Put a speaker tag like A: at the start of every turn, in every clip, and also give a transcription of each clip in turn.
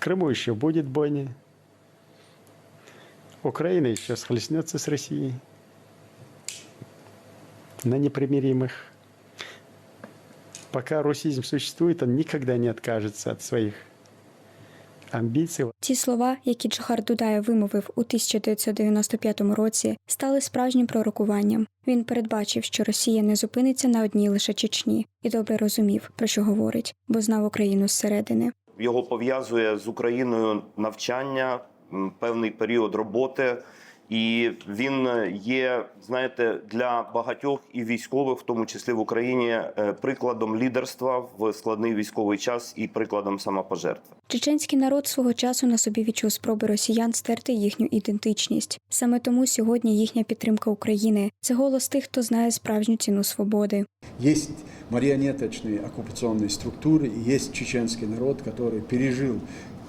A: В Крыму еще будет бойня. Украина еще схлестнется с Россией на непримиримых. Пока русизм существует, он никогда не откажется от своих амбиций.
B: Ті слова, які Джохар Дудаєв вимовив у 1995 році, стали справжнім пророкуванням. Він передбачив, що Росія не зупиниться на одній лише Чечні, і добре розумів, про що говорить, бо знав Україну зсередини.
C: Його пов'язує з Україною навчання, певний період роботи. І він є, знаєте, для багатьох і військових, в тому числі в Україні, е, прикладом лідерства в складний військовий час і прикладом самопожертви.
B: Чеченський народ свого часу на собі відчув спроби росіян стерти їхню ідентичність. Саме тому сьогодні їхня підтримка України це голос тих, хто знає справжню ціну свободи.
D: Есть марионеточные оккупационные структуры, и есть чеченский народ, который пережил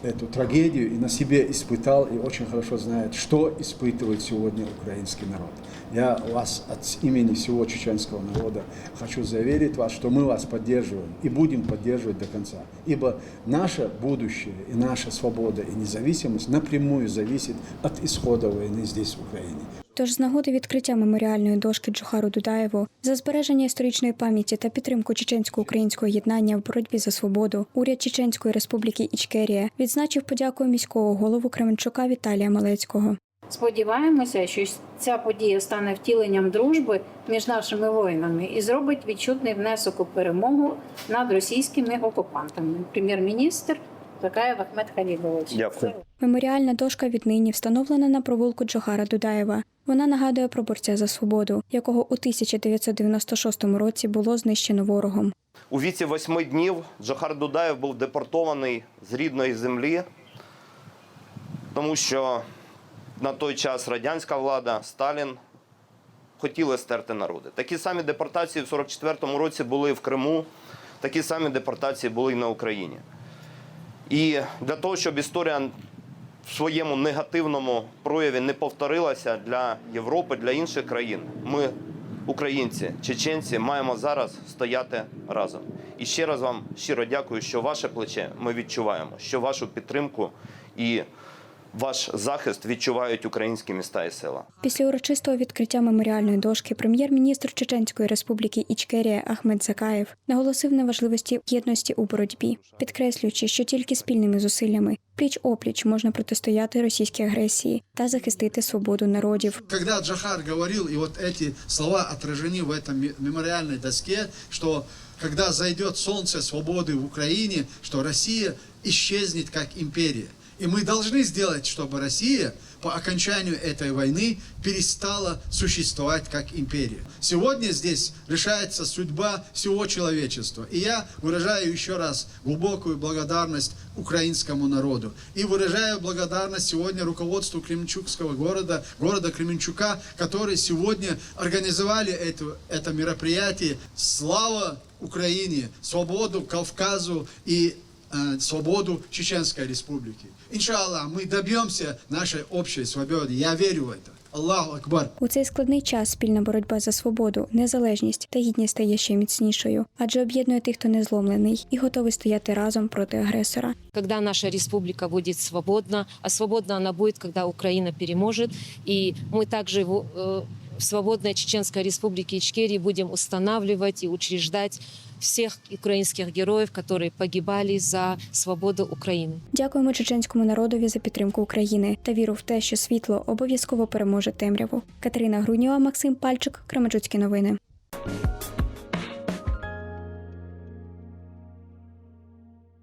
D: эту трагедию и на себе испытал и очень хорошо знает, что испытывает сегодня украинский народ. Я вас от имени всего чеченского народа хочу заверить вас, что мы вас поддерживаем и будем поддерживать до конца. Ибо наше будущее и наша свобода и независимость напрямую зависит от исхода войны здесь, в Украине.
B: Тож з нагоди відкриття меморіальної дошки Джохару Дудаєву за збереження історичної пам'яті та підтримку чеченсько-українського єднання в боротьбі за свободу, уряд Чеченської республіки Ічкерія відзначив подякою міського голову Кременчука Віталія Малецького.
E: Сподіваємося, що ця подія стане втіленням дружби між нашими воїнами і зробить відчутний внесок у перемогу над російськими окупантами. Прем'єр-міністр Такаєв Ахмед Халілович.
C: Дякую.
B: Меморіальна дошка віднині встановлена на провулку Джохара Дудаєва. Вона нагадує про борця за свободу, якого у 1996 році було знищено ворогом.
C: У віці восьми днів Джохар Дудаєв був депортований з рідної землі, тому що на той час радянська влада, Сталін хотіли стерти народи. Такі самі депортації в 44-му році були в Криму, такі самі депортації були і на Україні. І для того, щоб історія в своєму негативному прояві не повторилася для Європи, для інших країн, ми, українці, чеченці, маємо зараз стояти разом. І ще раз вам щиро дякую, що ваше плече ми відчуваємо, що вашу підтримку і ваш захист відчувають українські міста і села.
B: Після урочистого відкриття меморіальної дошки прем'єр-міністр Чеченської республіки Ічкерія Ахмед Закаєв наголосив на важливості єдності у боротьбі, підкреслюючи, що тільки спільними зусиллями пліч опліч можна протистояти російській агресії та захистити свободу народів.
F: Когда Джахар говорил, и вот эти слова отражены в этом ме- мемориальной доске, что когда зайдет солнце свободы в Украине, что Россия исчезнет как империя. И мы должны сделать, чтобы Россия по окончанию этой войны перестала существовать как империя. Сегодня здесь решается судьба всего человечества. И я выражаю еще раз глубокую благодарность украинскому народу. И выражаю благодарность сегодня руководству Кременчугского города, города Кременчука, которые сегодня организовали это, это мероприятие. Слава Украине, свободу Кавказу и свободу Чеченской Республики. Иншаллах, мы добьемся нашей общей свободы. Я верю в это. Аллаху Акбар.
B: У цей складний час спільна боротьба за свободу, незалежність та гідність стає ще міцнішою, адже об'єднує тих, хто не зломлений і готовий стояти разом проти агресора.
G: когда наша республика будет свободна, а свободна она будет, когда Украина переможет. И мы также в, э, в свободной Чеченской республике Ичкерии будем устанавливать и українських героїв, які погибали за свободу України.
B: Дякуємо чеченському народові за підтримку України та віру в те, що світло обов'язково переможе темряву. Катерина Грунєва, Максим Пальчик, Кременчуцькі новини.